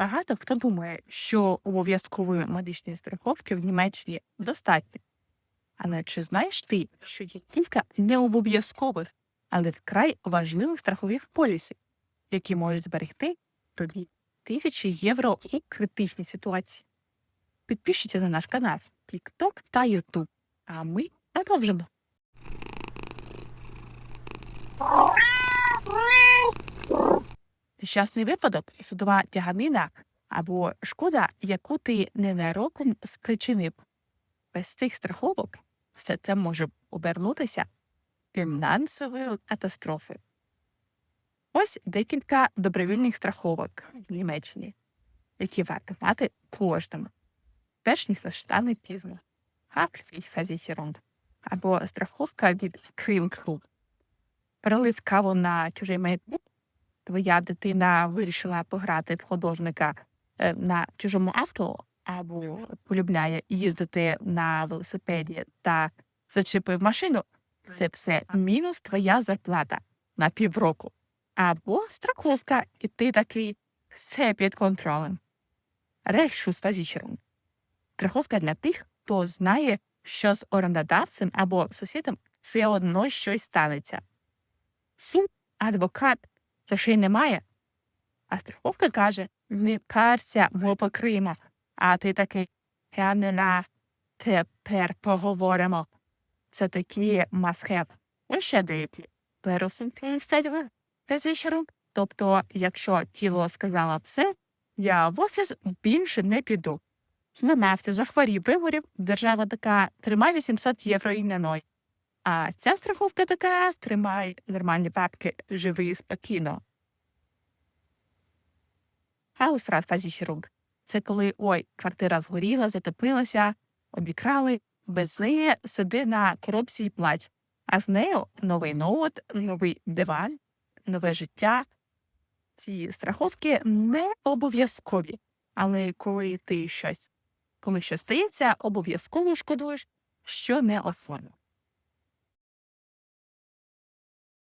Багато хто думає, що обов'язкової медичної страховки в Німеччині достатньо. Але чи знаєш ти, що є кілька необов'язкових, але вкрай важливих страхових полісів, які можуть зберегти тобі тисячі євро у критичній ситуації? Підпишіться на наш канал, TikTok та YouTube, а ми продовжимо. Нещасний випадок, судова тяганина або шкода, яку ти ненароком спричинив. Без цих страховок все це може обернутися фінансовою катастрофою. Ось декілька добровільних страховок в Німеччині, які варто мати кожному, перш ніж стане пізно. Haftpflichtversicherung або страховка від Кримкру. Перелив каву на чужий маятник твоя дитина вирішила пограти в художника е, на чужому авто або полюбляє їздити на велосипеді та зачепив машину, це все мінус твоя зарплата на півроку. Або страховка, і ти такий все під контролем. Рейхшусфазічером. Страховка для тих, хто знає, що з орендодавцем або сусідом все одно щось станеться. Суд, адвокат, грошей немає. А страховка каже, не карся, ми покриємо. А ти такий, я не на тепер поговоримо. Це такі must-have. Ще деякі. Пересумфінстедвер Тобто, якщо тіло сказало все, я в офіс більше не піду. Зламався, захворів, вигорів, держава така, тримай 800 євро і не ной. А ця страховка така, тримай нормальні бабки, живи спокійно. Hausratversicherung – це коли ой, квартира згоріла, затопилася, обікрали, без неї сиди на коробці і плач. А з нею новий ноут, новий диван, нове життя. Ці страховки не обов'язкові, але коли ти щось, коли щось стається, обов'язково шкодуєш, що не оформив.